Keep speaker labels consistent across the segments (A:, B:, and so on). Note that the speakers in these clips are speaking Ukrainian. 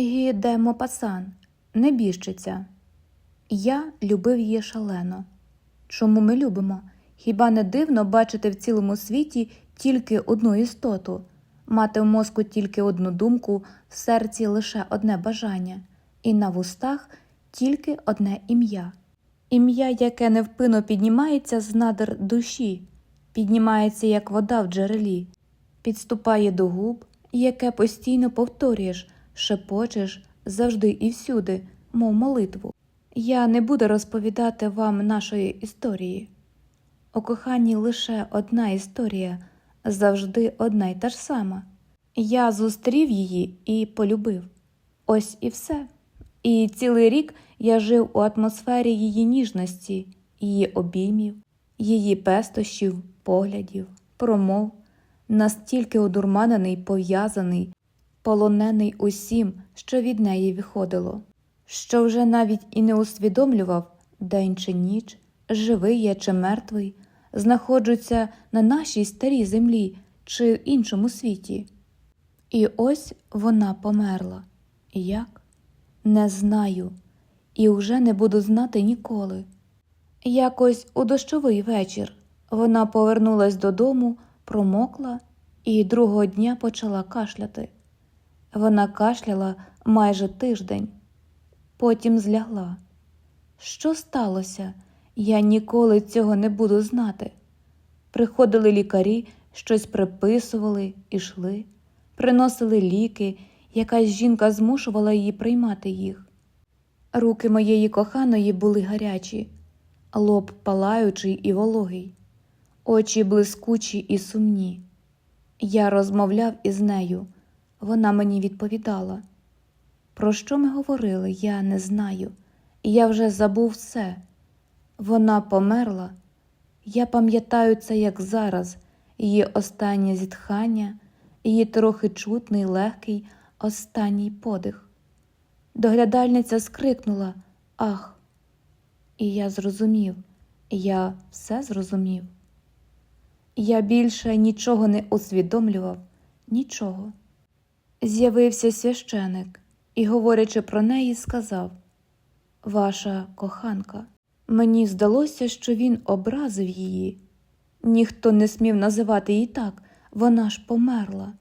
A: Гі де Мопасан, небіжчиця. Я любив її шалено. Чому ми любимо? Хіба не дивно бачити в цілому світі тільки одну істоту, мати в мозку тільки одну думку, в серці лише одне бажання, і на вустах тільки одне ім'я. Ім'я, яке невпинно піднімається з надр душі, піднімається, як вода в джерелі, підступає до губ, яке постійно повторюєш, шепочеш завжди і всюди, мов молитву. Я не буду розповідати вам нашої історії. У коханні лише одна історія, завжди одна й та ж сама. Я зустрів її і полюбив. Ось і все. І цілий рік я жив у атмосфері її ніжності, її обіймів, її пестощів, поглядів, промов, настільки одурманений, пов'язаний, полонений усім, що від неї виходило, що вже навіть і не усвідомлював, день чи ніч, живий я чи мертвий, знаходжуся на нашій старій землі чи в іншому світі. І ось вона померла. Як? Не знаю, і вже не буду знати ніколи. Якось у дощовий вечір вона повернулась додому, промокла і другого дня почала кашляти. Вона кашляла майже тиждень, потім злягла. Що сталося? Я ніколи цього не буду знати. Приходили лікарі, щось приписували, ішли, приносили ліки, якась жінка змушувала її приймати їх. Руки моєї коханої були гарячі, лоб палаючий і вологий, очі блискучі і сумні. Я розмовляв із нею, вона мені відповідала. Про що ми говорили, я не знаю. Я вже забув все. Вона померла. Я пам'ятаю це, як зараз, її останнє зітхання, її трохи чутний, легкий останній подих. Доглядальниця скрикнула Ах! І я зрозумів, я все зрозумів. Я більше нічого не усвідомлював, нічого. З'явився священик і, говорячи про неї, сказав Ваша коханка. Мені здалося, що він образив її. Ніхто не смів називати її так, вона ж померла.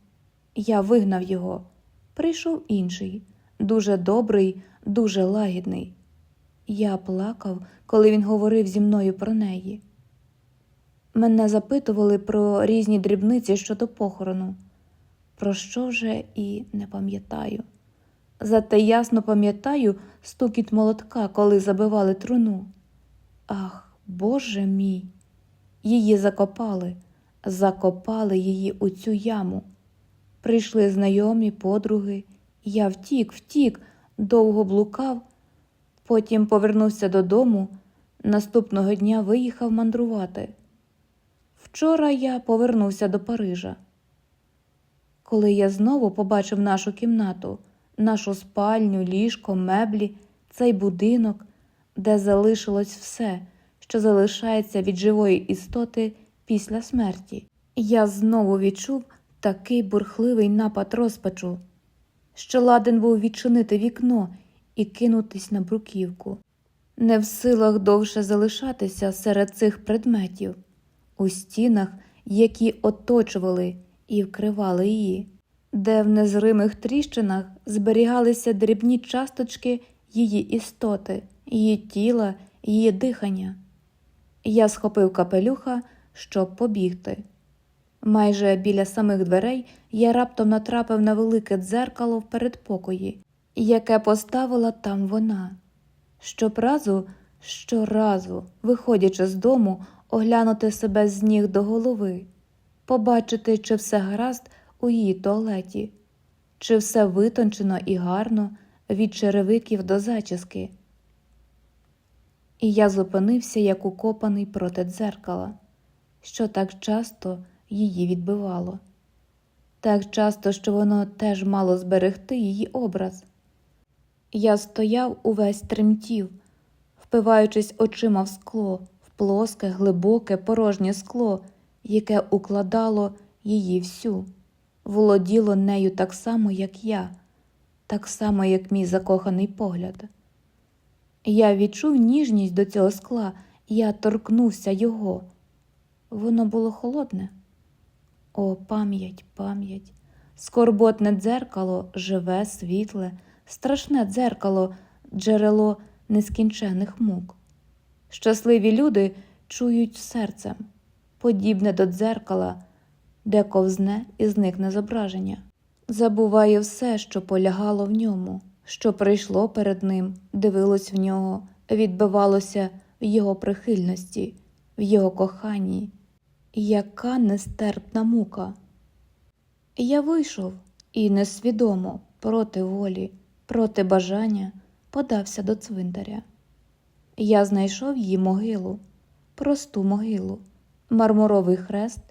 A: Я вигнав його. Прийшов інший, дуже добрий, дуже лагідний. Я плакав, коли він говорив зі мною про неї. Мене запитували про різні дрібниці щодо похорону, про що вже і не пам'ятаю. Зате ясно пам'ятаю стукіт молотка, коли забивали труну. Ах, Боже мій! Її закопали, закопали її у цю яму. Прийшли знайомі, подруги. Я втік, втік, довго блукав, потім повернувся додому. Наступного дня виїхав мандрувати. Вчора я повернувся до Парижа. Коли я знову побачив нашу кімнату, нашу спальню, ліжко, меблі, цей будинок, де залишилось все, що залишається від живої істоти після смерті, я знову відчув такий бурхливий напад розпачу, що ладен був відчинити вікно і кинутись на бруківку, не в силах довше залишатися серед цих предметів, у стінах, які оточували і вкривали її, де в незримих тріщинах зберігалися дрібні часточки її істоти, її тіла, її дихання. Я схопив капелюха, щоб побігти. Майже біля самих дверей я раптом натрапив на велике дзеркало в передпокої, яке поставила там вона. Щоразу, щоразу, виходячи з дому, оглянути себе з ніг до голови, побачити, чи все гаразд у її туалеті, чи все витончено і гарно від черевиків до зачіски. І я зупинився, як укопаний проти дзеркала, що так часто її відбивало, так часто, що воно теж мало зберегти її образ. Я стояв увесь тремтів, впиваючись очима в скло, в плоске, глибоке, порожнє скло, яке укладало її всю, володіло нею так само, як я, так само, як мій закоханий погляд. Я відчув ніжність до цього скла, я торкнувся його. Воно було холодне. О, пам'ять, пам'ять, скорботне дзеркало, живе, світле, страшне дзеркало, джерело нескінчених мук. Щасливі люди чують серцем, подібне до дзеркала, де ковзне і зникне зображення. Забуває все, що полягало в ньому, що прийшло перед ним, дивилось в нього, відбивалося в його прихильності, в його коханні. Яка нестерпна мука. Я вийшов і несвідомо, проти волі, проти бажання подався до цвинтаря. Я знайшов її могилу, просту могилу, мармуровий хрест,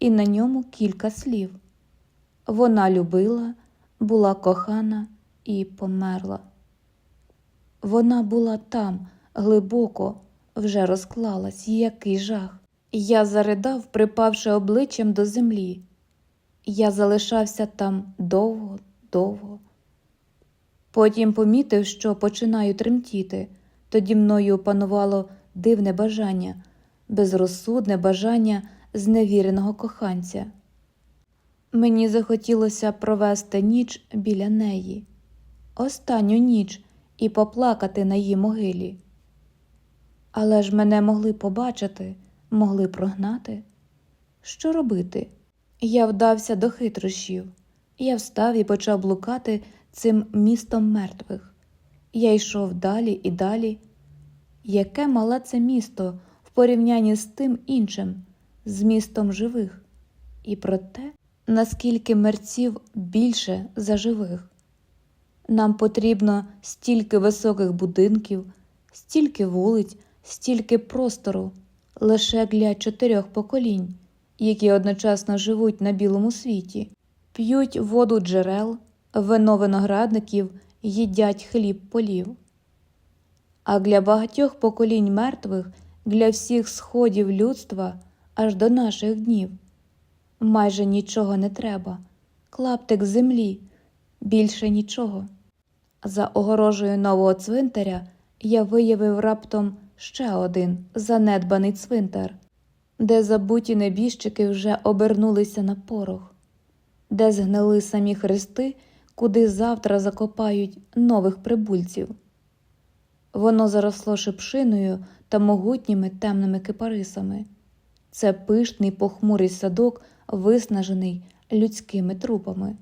A: і на ньому кілька слів. Вона любила, була кохана і померла. Вона була там, глибоко, вже розклалась, який жах. Я заридав, припавши обличчям до землі. Я залишався там довго, довго. Потім помітив, що починаю тремтіти. Тоді мною опанувало дивне бажання, безрозсудне бажання зневіреного коханця. Мені захотілося провести ніч біля неї, останню ніч і поплакати на її могилі. Але ж мене могли побачити, могли прогнати. Що робити? Я вдався до хитрощів. Я встав і почав блукати цим містом мертвих. Я йшов далі і далі. Яке мале це місто порівнянні з тим іншим, з містом живих, і про те, наскільки мерців більше за живих. Нам потрібно стільки високих будинків, стільки вулиць, стільки простору лише для чотирьох поколінь, які одночасно живуть на білому світі, п'ють воду джерел, вино виноградників, їдять хліб полів. А для багатьох поколінь мертвих, для всіх сходів людства аж до наших днів майже нічого не треба, клаптик землі, більше нічого. За огорожею нового цвинтаря я виявив раптом ще один занедбаний цвинтар, де забуті небіжчики вже обернулися на порох, де згнили самі хрести, куди завтра закопають нових прибульців. Воно заросло шипшиною та могутніми темними кипарисами. Це пишний похмурий садок, виснажений людськими трупами.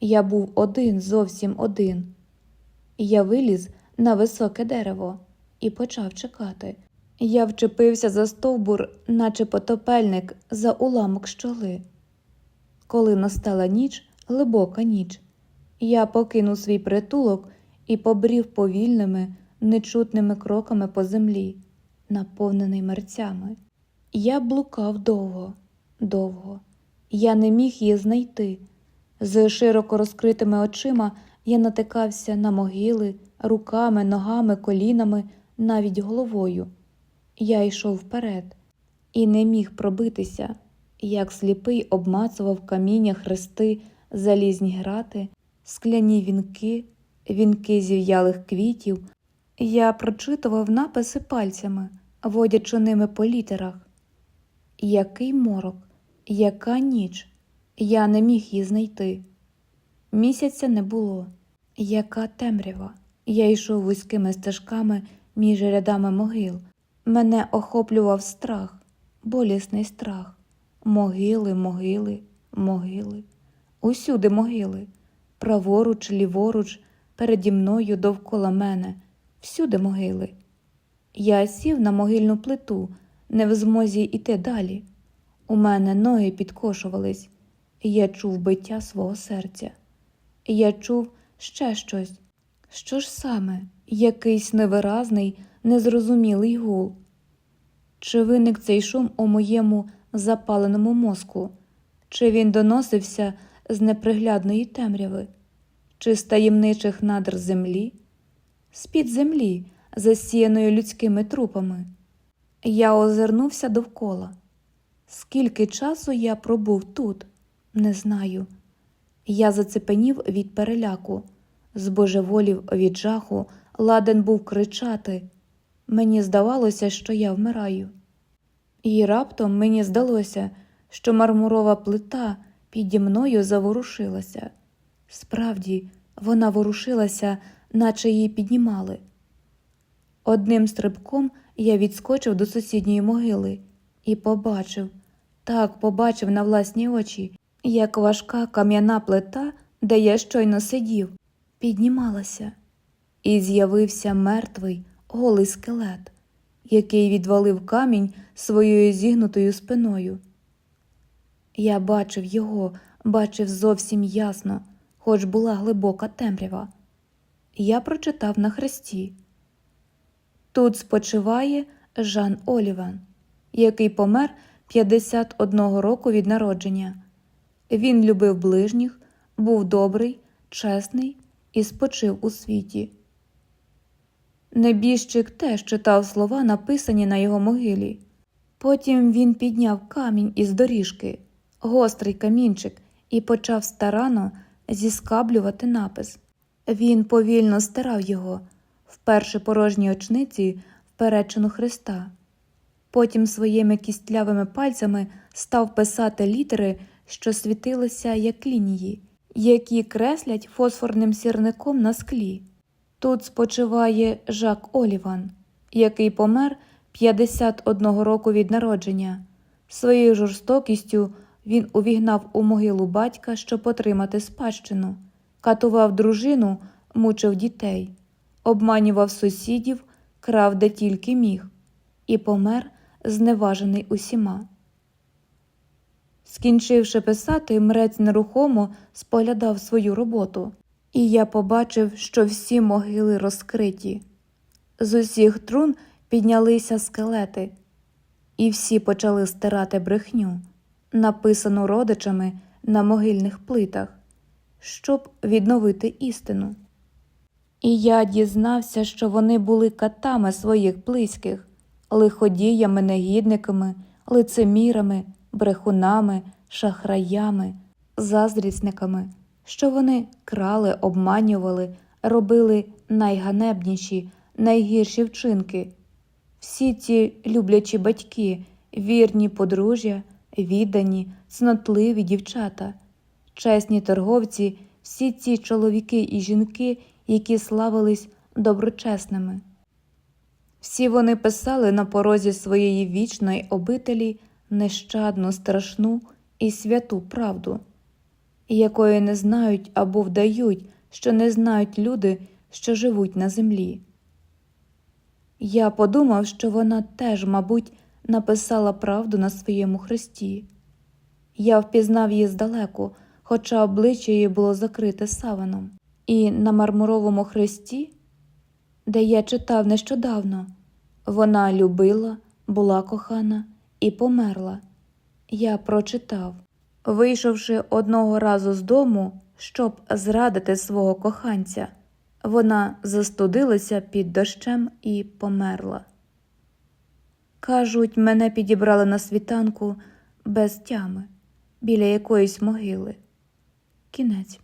A: Я був один, зовсім один. Я виліз на високе дерево і почав чекати. Я вчепився за стовбур, наче потопельник за уламок щоли. Коли настала ніч, глибока ніч, я покинув свій притулок і побрів повільними, нечутними кроками по землі, наповнений мерцями. Я блукав довго, довго. Я не міг її знайти. З широко розкритими очима я натикався на могили руками, ногами, колінами, навіть головою. Я йшов вперед і не міг пробитися, як сліпий обмацував каміння хрести, залізні грати, скляні вінки, вінки зів'ялих квітів. Я прочитував написи пальцями, водячи ними по літерах. Який морок, яка ніч, я не міг її знайти. Місяця не було, яка темрява. Я йшов вузькими стежками між рядами могил. Мене охоплював страх, болісний страх. Могили, могили, могили. Усюди могили, праворуч, ліворуч, переді мною довкола мене, всюди могили. Я сів на могильну плиту, не в змозі йти далі. У мене ноги підкошувались, я чув биття свого серця. Я чув ще щось. Що ж саме, якийсь невиразний, незрозумілий гул? Чи виник цей шум у моєму запаленому мозку? Чи він доносився з неприглядної темряви, чи з таємничих надр землі, з-під землі, засіяною людськими трупами? Я озирнувся довкола. Скільки часу я пробув тут, не знаю. Я зацепенів від переляку, збожеволів від жаху, ладен був кричати. Мені здавалося, що я вмираю. І раптом мені здалося, що мармурова плита піді мною заворушилася. Справді, вона ворушилася, наче її піднімали. Одним стрибком я відскочив до сусідньої могили і побачив, так побачив на власні очі, як важка кам'яна плита, де я щойно сидів, піднімалася, і з'явився мертвий голий скелет, який відвалив камінь своєю зігнутою спиною. Я бачив його, бачив зовсім ясно, хоч була глибока темрява. Я прочитав на хресті. Тут спочиває Жан Оліван, який помер 51 року від народження. Він любив ближніх, був добрий, чесний і спочив у світі. Небіжчик теж читав слова, написані на його могилі. Потім він підняв камінь із доріжки, гострий камінчик, і почав старано зіскаблювати напис. Він повільно стирав його, вперше порожні очниці в перечину Христа. Потім своїми кістлявими пальцями став писати літери, що світилися як лінії, які креслять фосфорним сірником на склі. Тут спочиває Жак Оліван, який помер 51 року від народження. Своєю жорстокістю він увігнав у могилу батька, щоб отримати спадщину, катував дружину, мучив дітей, обманював сусідів, крав де тільки міг, і помер, зневажений усіма. Скінчивши писати, мрець нерухомо споглядав свою роботу, і я побачив, що всі могили розкриті. З усіх трун піднялися скелети, і всі почали стирати брехню, написану родичами на могильних плитах, щоб відновити істину. І я дізнався, що вони були катами своїх близьких, лиходіями, негідниками, лицемірами, брехунами, шахраями, заздрісниками, що вони крали, обманювали, робили найганебніші, найгірші вчинки. Всі ці люблячі батьки, вірні подружжя, віддані, цнотливі дівчата, чесні торговці, всі ці чоловіки і жінки, які славились доброчесними. Всі вони писали на порозі своєї вічної обителі нещадну, страшну і святу правду, якої не знають або вдають, що не знають люди, що живуть на землі. Я подумав, що вона теж, мабуть, написала правду на своєму хресті. Я впізнав її здалеку, хоча обличчя її було закрите саваном, і на мармуровому хресті, де я читав нещодавно, вона любила, була кохана і померла. Я прочитав, вийшовши одного разу з дому, щоб зрадити свого коханця, вона застудилася під дощем і померла. Кажуть, мене підібрали на світанку без тями біля якоїсь могили. Кінець.